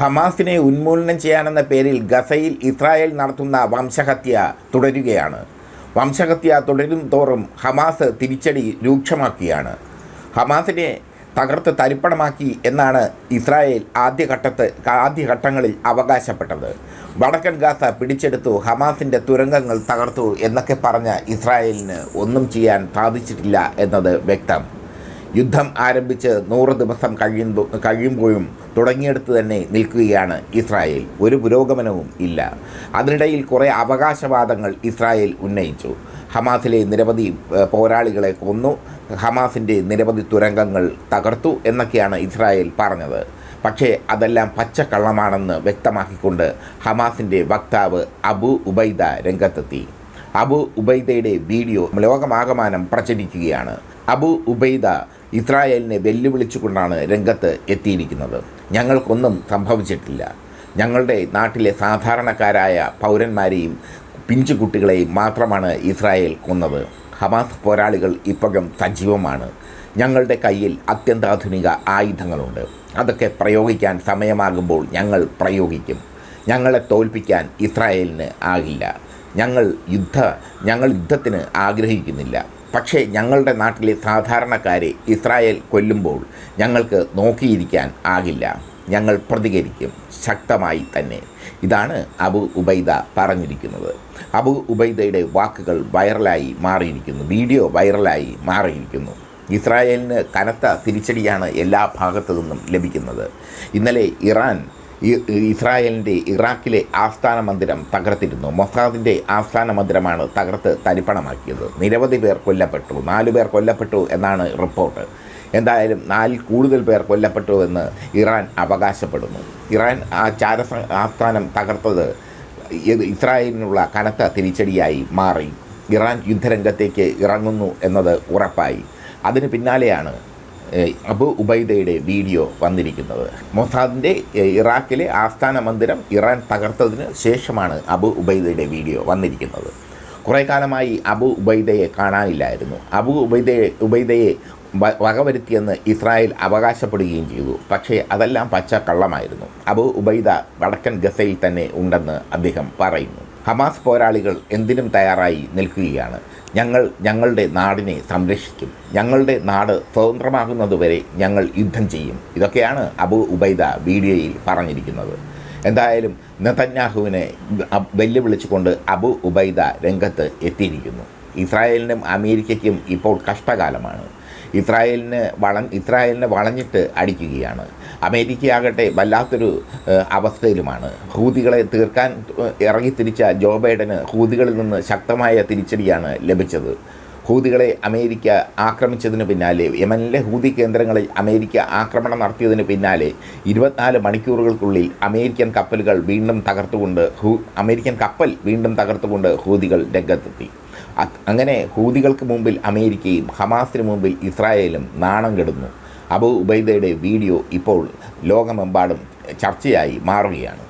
ഹമാസിനെ ഉന്മൂലനം ചെയ്യാനെന്ന പേരിൽ ഗസയിൽ ഇസ്രായേൽ നടത്തുന്ന വംശഹത്യ തുടരുകയാണ്. വംശഹത്യ തുടരും തോറും ഹമാസ് തിരിച്ചടി രൂക്ഷമാക്കിയാണ്. ഹമാസിനെ തകർത്ത് തരിപ്പണമാക്കി എന്നാണ് ഇസ്രായേൽ ആദ്യഘട്ടത്ത് ആദ്യഘട്ടങ്ങളിൽ അവകാശപ്പെട്ടത്. വടക്കൻ ഗാസ പിടിച്ചെടുത്തു ഹമാസിന്റെ തുരങ്കങ്ങൾ തകർത്തു എന്നൊക്കെ പറഞ്ഞ ഇസ്രായേലിന് ഒന്നും ചെയ്യാൻ സാധിച്ചിട്ടില്ല എന്നത് വ്യക്തം. യുദ്ധം ആരംഭിച്ച് നൂറ് ദിവസം കഴിയുമ്പോൾ കഴിയുമ്പോഴും തുടങ്ങിയെടുത്ത് തന്നെ നിൽക്കുകയാണ് ഇസ്രായേൽ. ഒരു പുരോഗമനവും ഇല്ല. അതിനിടയിൽ കുറേ അവകാശവാദങ്ങൾ ഇസ്രായേൽ ഉന്നയിച്ചു. ഹമാസിലെ നിരവധി പോരാളികളെ കൊന്നു. ഹമാസിന്റെ നിരവധി തുരങ്കങ്ങൾ തകർത്തു എന്നൊക്കെയാണ് ഇസ്രായേൽ പറഞ്ഞത്. പക്ഷേ അതെല്ലാം പച്ചക്കള്ളമാണെന്ന് വ്യക്തമാക്കിക്കൊണ്ട് ഹമാസിന്റെ വക്താവ് അബു ഉബൈദ രംഗത്തെത്തി. അബു ഉബൈദയുടെ വീഡിയോ ലോകമാകമാനം പ്രചരിക്കുകയാണ്. അബു ഉബൈദ ഇസ്രായേലിനെ വെല്ലുവിളിച്ചുകൊണ്ടാണ് രംഗത്ത് എത്തിയിരിക്കുന്നത്. ഞങ്ങൾക്കൊന്നും സംഭവിച്ചിട്ടില്ല. ഞങ്ങളുടെ നാട്ടിലെ സാധാരണക്കാരായ പൗരന്മാരെയും പിഞ്ചുകുട്ടികളെയും മാത്രമാണ് ഇസ്രായേൽ കൊന്നത്. ഹമാസ് പോരാളികൾ ഇപ്പോഴും സജീവമാണ്. ഞങ്ങളുടെ കയ്യിൽ അത്യന്താധുനിക ആയുധങ്ങളുണ്ട്. അതൊക്കെ പ്രയോഗിക്കാൻ സമയമാകുമ്പോൾ ഞങ്ങൾ പ്രയോഗിക്കും. ഞങ്ങളെ തോൽപ്പിക്കാൻ ഇസ്രായേലിന് ആകില്ല. ഞങ്ങൾ യുദ്ധ ഞങ്ങൾ യുദ്ധത്തിന് ആഗ്രഹിക്കുന്നില്ല. പക്ഷേ ഞങ്ങളുടെ നാട്ടിലെ സാധാരണക്കാരെ ഇസ്രായേൽ കൊല്ലുമ്പോൾ ഞങ്ങൾക്ക് നോക്കിയിരിക്കാൻ ആകില്ല. ഞങ്ങൾ പ്രതികരിക്കും. ശക്തമായി തന്നെ. ഇതാണ് അബു ഉബൈദ പറഞ്ഞിരിക്കുന്നത്. അബു ഉബൈദയുടെ വാക്കുകൾ വൈറലായി മാറിയിരിക്കുന്നു. വീഡിയോ വൈറലായി മാറിയിരിക്കുന്നു. ഇസ്രായേലിന് കനത്ത തിരിച്ചടിയാണ് എല്ലാ ഭാഗത്തു നിന്നും ലഭിക്കുന്നത്. ഇന്നലെ ഇറാൻ ഇസ്രായേലിന്റെ ഇറാഖിലെ ആസ്ഥാന മന്ദിരം തകർത്തിരുന്നു. മൊസാദിന്റെ ആസ്ഥാന മന്ദിരമാണ് തകർത്ത് തരിപ്പണമാക്കിയത്. നിരവധി പേർ കൊല്ലപ്പെട്ടു. നാല് പേർ കൊല്ലപ്പെട്ടു എന്നാണ് റിപ്പോർട്ട്. എന്തായാലും നാലിൽ കൂടുതൽ പേർ കൊല്ലപ്പെട്ടു എന്ന് ഇറാൻ അവകാശപ്പെടുന്നു. ഇറാൻ ആ ചാര ആസ്ഥാനം തകർത്തത് ഇസ്രായേലിനുള്ള കനത്ത തിരിച്ചടിയായി മാറി. ഇറാൻ യുദ്ധരംഗത്തേക്ക് ഇറങ്ങുന്നു എന്നത് ഉറപ്പായി. അതിന് പിന്നാലെയാണ് അബു ഉബൈദയുടെ വീഡിയോ വന്നിരിക്കുന്നത്. മൊസാദിന്റെ ഇറാഖിലെ ആസ്ഥാന മന്ദിരം ഇറാൻ തകർത്തതിന് ശേഷമാണ് അബു ഉബൈദയുടെ വീഡിയോ വന്നിരിക്കുന്നത്. കുറേ കാലമായി അബു ഉബൈദയെ കാണാനില്ലായിരുന്നു. അബു ഉബൈദയെ ഉബൈദയെ വകവരുത്തിയെന്ന് ഇസ്രായേൽ അവകാശപ്പെടുകയും ചെയ്തു. പക്ഷേ അതെല്ലാം പച്ച കള്ളമായിരുന്നു അബു ഉബൈദ വടക്കൻ ഗസയിൽ തന്നെ ഉണ്ടെന്ന് അദ്ദേഹം പറയുന്നു. ഹമാസ് പോരാളികൾ എന്തിനും തയ്യാറായി നിൽക്കുകയാണ്. ഞങ്ങൾ ഞങ്ങളുടെ നാടിനെ സംരക്ഷിക്കും. ഞങ്ങളുടെ നാട് സ്വതന്ത്രമാകുന്നതുവരെ ഞങ്ങൾ യുദ്ധം ചെയ്യും. ഇതൊക്കെയാണ് അബു ഉബൈദ വീഡിയോയിൽ പറഞ്ഞിരിക്കുന്നത്. എന്തായാലും നെതന്യാഹുവിനെ വെല്ലുവിളിച്ചുകൊണ്ട് അബു ഉബൈദ രംഗത്ത് എത്തിയിരിക്കുന്നു. ഇസ്രായേലിനും അമേരിക്കയ്ക്കും ഇപ്പോൾ കഷ്ടകാലമാണ്. ഇസ്രായേലിന് വള ഇസ്രായേലിനെ വളഞ്ഞിട്ട് അടിക്കുകയാണ്. അമേരിക്കയാകട്ടെ വല്ലാത്തൊരു അവസ്ഥയിലുമാണ്. ഹൂതികളെ തീർക്കാൻ ഇറങ്ങിത്തിരിച്ച ജോ ബൈഡന് ഹൂതികളിൽ നിന്ന് ശക്തമായ തിരിച്ചടിയാണ് ലഭിച്ചത്. ഹൂതികളെ അമേരിക്ക ആക്രമിച്ചതിന് പിന്നാലെ യമനിലെ ഹൂതി കേന്ദ്രങ്ങളിൽ അമേരിക്ക ആക്രമണം നടത്തിയതിന് പിന്നാലെ ഇരുപത്തിനാല് മണിക്കൂറുകൾക്കുള്ളിൽ അമേരിക്കൻ കപ്പലുകൾ വീണ്ടും തകർത്തുകൊണ്ട് ഹൂ അമേരിക്കൻ കപ്പൽ വീണ്ടും തകർത്തുകൊണ്ട് ഹൂതികൾ രംഗത്തെത്തി. അങ്ങനെ ഹൂതികൾക്ക് മുമ്പിൽ അമേരിക്കയും ഹമാസിന് മുമ്പിൽ ഇസ്രായേലും നാണം കെടുന്നു. അബു ഉബൈദയുടെ വീഡിയോ ഇപ്പോൾ ലോകമെമ്പാടും ചർച്ചയായി മാറുകയാണ്.